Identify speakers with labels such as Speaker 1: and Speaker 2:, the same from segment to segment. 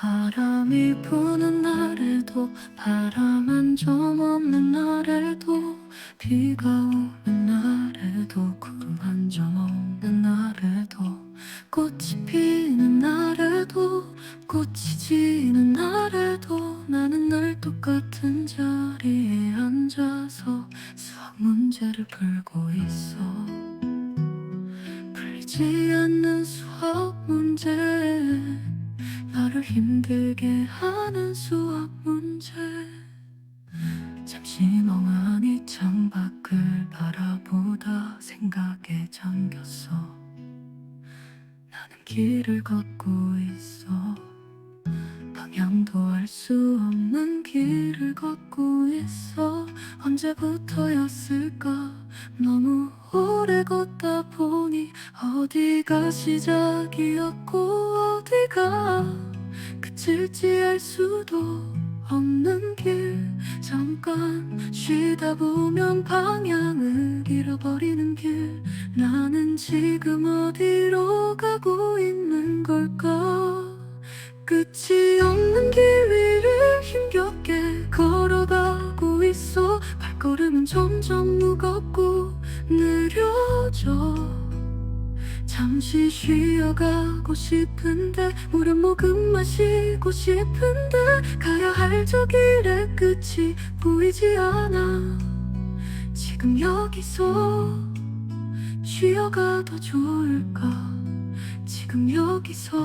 Speaker 1: 바람이 부는 날에도 바람 한 점 없는 날에도 비가 오는 날에도 구름 한 점 없는 날에도 꽃이 피는 날에도 꽃이 지는 날에도 나는 늘 똑같은 자리에 앉아서 수학 문제를 풀고 있어. 풀리지 않는 수학 문제 힘들게 하는 수학 문제. 잠시 멍하니 창밖을 바라보다 생각에 잠겼어. 나는 길을 걷고 있어. 방향도 알 수 없는 길을 걷고 있어. 언제부터였을까? 너무 오래 걷다 보니 어디가 시작이었고 어디가 끝일지 알 수도 없는 길. 잠깐 쉬다 보면 방향을 잃어버리는 길. 나는 지금 어디로 가고 있는 잠시 쉬어가고 싶은데 물은 모금 마시고 싶은데 가야 할 저 길의 끝이 보이지 않아. 지금 여기서 쉬어가도 좋을까? 지금 여기서.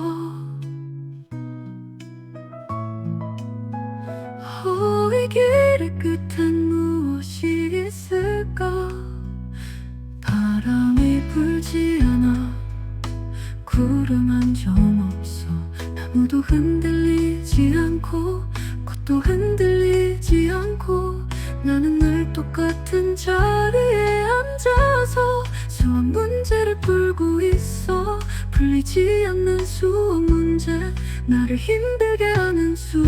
Speaker 1: 오, 이길 구름 한 점 없어 나무도 흔들리지 않고 꽃도 흔들리지 않고 나는 늘 똑같은 자리에 앉아서 수학 문제를 풀고 있어. 풀리지 않는 수학 문제 나를 힘들게 하는 문제